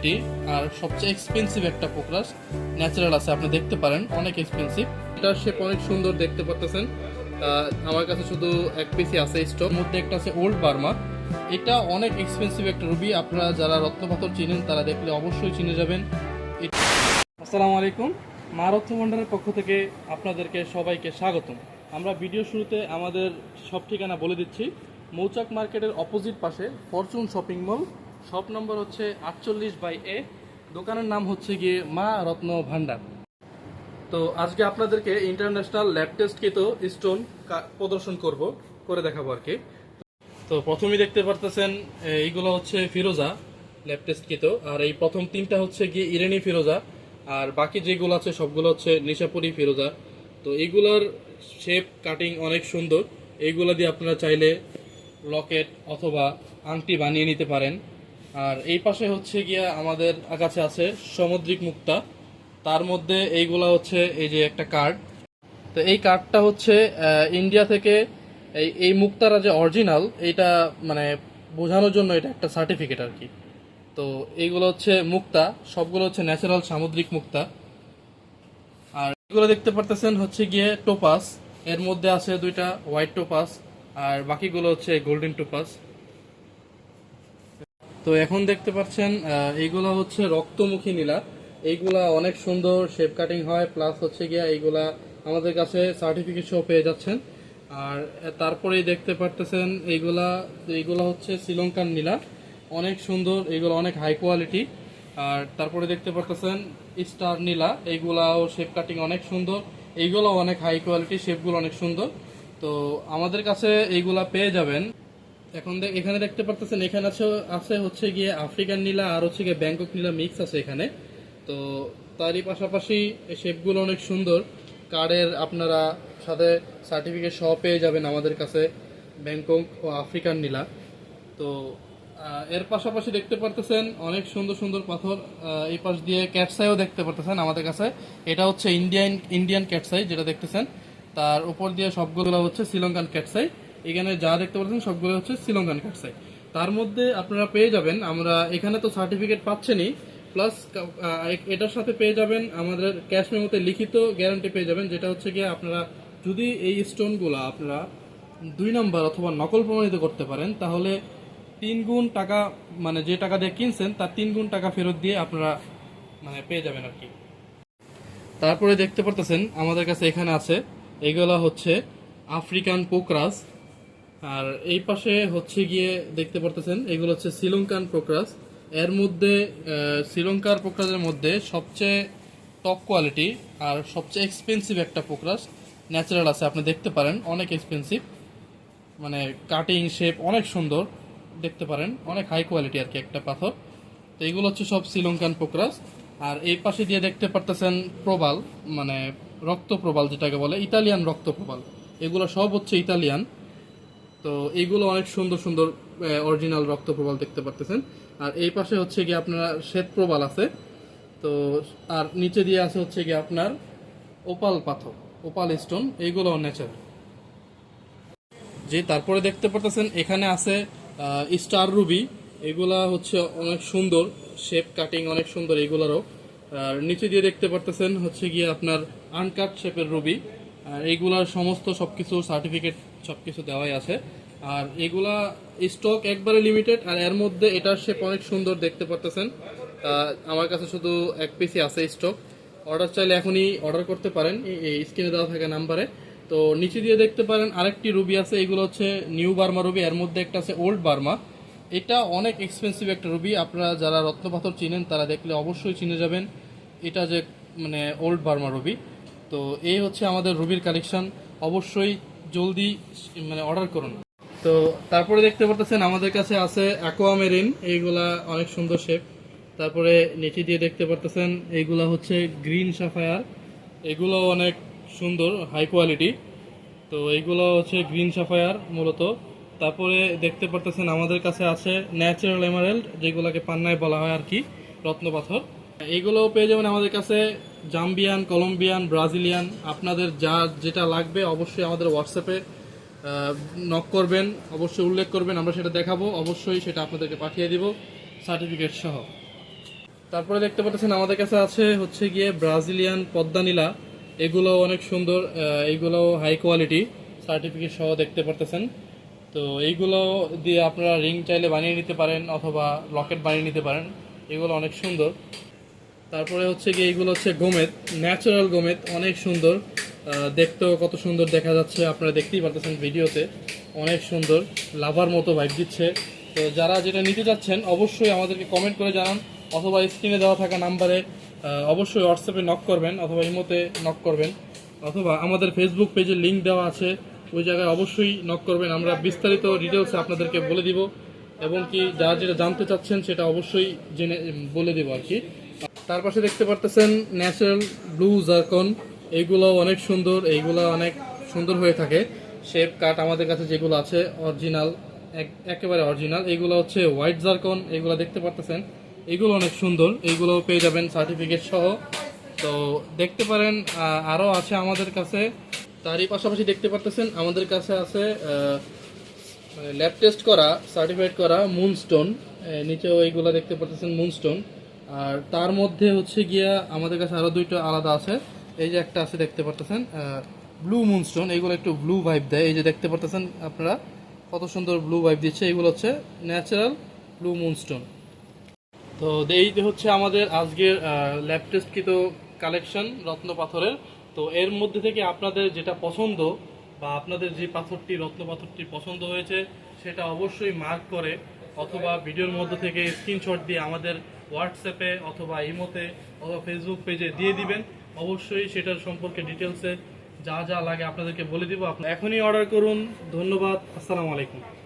Quality আর সবচেয়ে expensive একটা পোকরাস natural আছে, আপনি দেখতে পারেন, অনেক এক্সপেন্সিভ এটার শেপ অনেক সুন্দর দেখতে পারতেছেন। আমার কাছে শুধু এক পিসি আছে স্টক মধ্যে একটা আছে ওল্ড বার্মা এটা অনেক এক্সপেন্সিভ একটা রুবি আপনারা যারা রত্নপাথর চিনেন, তারা দেখলে অবশ্যই চিনে যাবেন। এটা- আসসালামু আলাইকুম। মা রত্ন ভান্ডারের পক্ষ থেকে আপনাদেরকে সবাইকে স্বাগতম। আমরা ভিডিও শুরুতে আমাদের সব ঠিকানা বলে দিচ্ছি। মৌচাক মার্কেটের অপোজিট পাশে Fortune shopping mall shop number হচ্ছে আটচল্লিশ বাই এ। দোকানের নাম হচ্ছে গিয়ে মা রত্ন ভান্ডার। তো আজকে আপনাদেরকে ইন্টারন্যাশনাল ল্যাব টেস্ট কৃত স্টোন প্রদর্শন করব, করে দেখাবো আর কি। তো প্রথমেই দেখতে পারতেছেন এইগুলো হচ্ছে ফিরোজা ল্যাব টেস্ট কৃত আর এই প্রথম তিনটা হচ্ছে গিয়ে ইরানি ফিরোজা, আর বাকি যেগুলো আছে সবগুলো হচ্ছে নিশাপুরি ফিরোজা। তো এইগুলোর শেপ, কাটিং অনেক সুন্দর। এইগুলো দিয়ে আপনারা চাইলে লকেট অথবা আংটি বানিয়ে নিতে পারেন। আর এই পাশে হচ্ছে গিয়া আমাদের কাছে আছে সামুদ্রিক মুক্তা। তার মধ্যে এইগুলা হচ্ছে এই যে একটা কার্ড তো এই কার্ডটা হচ্ছে ইন্ডিয়া থেকে এই এই মুক্তারা যে অরিজিনাল এইটা মানে বোঝানোর জন্য এটা একটা সার্টিফিকেট আর কি। তো এইগুলো হচ্ছে মুক্তা, সবগুলো হচ্ছে ন্যাচারাল সামুদ্রিক মুক্তা। আর এগুলো দেখতে পারতেছেন হচ্ছে গিয়ে টোপাস এর মধ্যে আছে দুইটা হোয়াইট টোপাস আর বাকিগুলো হচ্ছে গোল্ডেন টোপাস তো এখন দেখতে পাচ্ছেন এইগুলা হচ্ছে রক্তমুখী নীলা এইগুলা অনেক সুন্দর শেপ কাটিং হয় প্লাস হচ্ছে গিয়া এইগুলা আমাদের কাছে সার্টিফিকেট সহ পেয়ে যাচ্ছেন। আর তারপরেই দেখতে পারতেছেন এইগুলা এইগুলা হচ্ছে শ্রীলঙ্কার নীলা অনেক সুন্দর, এইগুলো অনেক হাই কোয়ালিটি আর, তারপরে দেখতে পারতেছেন স্টার নীলা, এইগুলাও শেপ কাটিং অনেক সুন্দর। এইগুলো অনেক হাই কোয়ালিটি শেপগুলো অনেক সুন্দর। তো আমাদের কাছে এইগুলা পেয়ে যাবেন। এখন দেখ এখানে দেখতে পারতেছেন, এখানে আছে আছে হচ্ছে গিয়ে আফ্রিকান নীলা আর হচ্ছে গিয়ে ব্যাংকক নীলা মিক্স আছে এখানে। তো তারই পাশাপাশি শেপগুলো অনেক সুন্দর। কার্ডের আপনারা সাথে সার্টিফিকেট সহ পেয়ে যাবেন আমাদের কাছে ব্যাংকক ও আফ্রিকান নীলা। তো এর পাশাপাশি দেখতে পারতেছেন অনেক সুন্দর সুন্দর পাথর এই পাশ দিয়ে ক্যাটসাইও দেখতে পারতেছেন আমাদের কাছে। এটা হচ্ছে ইন্ডিয়ান ইন্ডিয়ান ক্যাটসাই যেটা দেখতেছেন। তার উপর দিয়ে সবগুলো হচ্ছে শ্রীলঙ্কান ক্যাটসাই। এখানে যা দেখতে পাচ্ছেন সবগুলো হচ্ছে শ্রীলঙ্কান ক্যাটসাই তার মধ্যে আপনারা পেয়ে যাবেন, আমরা এখানে তো সার্টিফিকেট পাচ্ছেনই প্লাস এটার সাথে পেয়ে যাবেন আমাদের ক্যাশ মেমোতে লিখিত গ্যারান্টি পেয়ে যাবেন, যেটা হচ্ছে গিয়ে আপনারা যদি এই স্টোনগুলো আপনারা দুই নম্বর অথবা নকল প্রমাণিত করতে পারেন, তাহলে তিন গুণ টাকা মানে যে টাকা দিয়ে কিনছেন, তার তিন গুণ টাকা ফেরত দিয়ে আপনারা মানে পেয়ে যাবেন আর কি। তারপরে দেখতে পারতেছেন, আমাদের কাছে এখানে আছে, এগুলো হচ্ছে আফ্রিকান পোকরাস আর এই পাশে হচ্ছে গিয়ে দেখতে পারতেছেন, এগুলো হচ্ছে শ্রীলঙ্কান পোকরাস এর মধ্যে শ্রীলঙ্কার পোকরাসের মধ্যে সবচেয়ে টপ কোয়ালিটি আর সবচেয়ে এক্সপেন্সিভ একটা পোকরাস ন্যাচারাল আছে, আপনি দেখতে পারেন, অনেক এক্সপেন্সিভ মানে কাটিং শেপ অনেক সুন্দর, দেখতে পারেন, অনেক হাই কোয়ালিটি আর কি একটা পাথর। তো এইগুলো হচ্ছে সব শ্রীলঙ্কান পোকরাস আর এই পাশে দিয়ে দেখতে পারতেছেন প্রবাল মানে রক্ত প্রবাল যেটাকে বলে, ইতালিয়ান রক্ত প্রবাল। এগুলো সব হচ্ছে ইতালিয়ান। তো এইগুলো অনেক সুন্দর সুন্দর অরিজিনাল রক্ত প্রবাল দেখতে পারতেছেন। আর এই পাশে হচ্ছে গিয়ে আপনার শ্বেত প্রবাল আছে। তো আর নিচে দিয়ে আছে হচ্ছে গিয়ে আপনার ওপাল পাথর, ওপাল স্টোন এইগুলো ন্যাচারাল যে তারপরে দেখতে পারতেছেন, এখানে আছে স্টার রুবি এগুলা হচ্ছে অনেক সুন্দর শেপ কাটিং অনেক সুন্দর এগুলারও আর নিচে দিয়ে দেখতে পারতেছেন হচ্ছে গিয়ে আপনার আনকাট শেপের রুবি আর এইগুলার সমস্ত সবকিছু সার্টিফিকেট সবকিছু দেওয়াই আছে। আর এগুলা স্টক একবারে লিমিটেড আর এর মধ্যে এটার শেপ অনেক সুন্দর দেখতে পারতেছেন। আমার কাছে শুধু এক পিসি আছে স্টক অর্ডার চাইলে এখনই অর্ডার করতে পারেন। এই স্ক্রিনে দেওয়া থাকা নাম্বারে তো নিচে দিয়ে দেখতে পারেন আরেকটি রুবি আছে, এগুলো হচ্ছে নিউ বার্মা রুবি এর মধ্যে একটা আছে ওল্ড বার্মা এটা অনেক এক্সপেন্সিভ একটা রুবি আপনারা যারা রত্নপাথর চিনেন তারা দেখলে অবশ্যই চিনে যাবেন। এটা যে মানে ওল্ড বার্মা রুবি তো এই হচ্ছে আমাদের রুবির কালেকশন অবশ্যই জলদি মানে অর্ডার করুন তো তারপরে দেখতে পারতেছেন আমাদের কাছে আছে অ্যাকোয়ামেরিন এইগুলা অনেক সুন্দর শেপ তারপরে নিচে দিয়ে দেখতে পারতেছেন, এইগুলা হচ্ছে গ্রিন সাফায়ার এগুলো অনেক সুন্দর হাই কোয়ালিটি তো এইগুলো হচ্ছে গ্রিন সাফায়ার মূলত। তারপরে দেখতে পারতেছেন আমাদের কাছে আছে ন্যাচারাল এমারেল্ড যেগুলোকে পান্নায় বলা হয় আর কি, রত্নপাথর। এইগুলো পেয়ে যাবেন আমাদের কাছে জাম্বিয়ান কলম্বিয়ান ব্রাজিলিয়ান আপনাদের যা যেটা লাগবে অবশ্যই আমাদের হোয়াটসঅ্যাপে নক করবেন অবশ্যই উল্লেখ করবেন আমরা সেটা দেখাবো অবশ্যই সেটা আপনাদেরকে পাঠিয়ে দিব সার্টিফিকেট সহ। তারপরে দেখতে পাচ্ছেন আমাদের কাছে আছে হচ্ছে গিয়ে ব্রাজিলিয়ান পদ্মানীলা এগুলো অনেক সুন্দর আহ, এইগুলো হাই কোয়ালিটি সার্টিফিকেট সহ দেখতে পারতেছেন। তো এইগুলো দিয়ে আপনারা রিং চাইলে বানিয়ে নিতে পারেন অথবা লকেট বানিয়ে নিতে পারেন এগুলো অনেক সুন্দর। তারপরে হচ্ছে গিয়ে এইগুলো হচ্ছে গোমেদ ন্যাচারাল গোমেদ, অনেক সুন্দর। দেখতেও কত সুন্দর দেখা যাচ্ছে, আপনারা দেখতেই পারতেছেন ভিডিওতে। অনেক সুন্দর, লাভার মতো ভাইব দিচ্ছে। তো যারা যেটা নিতে চাচ্ছেন অবশ্যই আমাদেরকে কমেন্ট করে জানান, অথবা স্ক্রিনে দেওয়া থাকা নাম্বারে অবশ্যই হোয়াটসঅ্যাপে নক করবেন, অথবা ইমোতে নক করবেন। অথবা আমাদের ফেসবুক পেজে লিঙ্ক দেওয়া আছে, ওই জায়গায় অবশ্যই নক করবেন। আমরা বিস্তারিত ডিটেলসে আপনাদেরকে বলে দিব। এবং কি যারা যেটা জানতে চাচ্ছেন, সেটা অবশ্যই জেনে, বলে দেবো আর কি। তার পাশে দেখতে পারতেছেন ন্যাচারাল ব্লু জারকন। এইগুলো অনেক সুন্দর এইগুলো অনেক সুন্দর হয়ে থাকে। শেপ কাট আমাদের কাছে যেগুলো আছে অরিজিনাল একেবারে অরিজিনাল। এইগুলো হচ্ছে হোয়াইট জারকন এগুলো দেখতে পারতেছেন। এগুলো অনেক সুন্দর এইগুলো পেয়ে যাবেন সার্টিফিকেট সহ। তো দেখতে পারেন আরও আছে আমাদের কাছে। তারই পাশাপাশি দেখতে পারতেছেন আমাদের কাছে আছে আহ, মানে ল্যাব টেস্ট করা সার্টিফাইড করা মুনস্টোন নিচেও এইগুলো দেখতে পাচ্ছেন মুনস্টোন আর তার মধ্যে হচ্ছে গিয়া আমাদের কাছে আরও দুইটা আলাদা আছে। এই যে একটা আছে দেখতে পারতেছেন ব্লু মুনস্টোন এইগুলো একটু ব্লু ভাইব দেয়। এই যে দেখতে পারতেছেন আপনারা, কত সুন্দর ব্লু ভাইব দিচ্ছে। এইগুলো হচ্ছে ন্যাচারাল ব্লু মুনস্টোন তো এই হচ্ছে আমাদের আজকের ল্যাব টেস্টকৃত কালেকশন রত্ন পাথরের তো এর মধ্যে থেকে আপনাদের যেটা পছন্দ বা আপনাদের যে পাথরটি রত্ন পাথরটি পছন্দ হয়েছে, সেটা অবশ্যই মার্ক করে অথবা ভিডিওর মধ্যে থেকে স্ক্রিনশট দিয়ে আমাদের হোয়াটসঅ্যাপে অথবা ইমোতে অথবা ফেসবুক পেজে দিয়ে দিবেন। অবশ্যই সেটার সম্পর্কে ডিটেলসে যা যা লাগে আপনাদেরকে বলে দিব। আপনি এখনই অর্ডার করুন। ধন্যবাদ। আসসালামু আলাইকুম।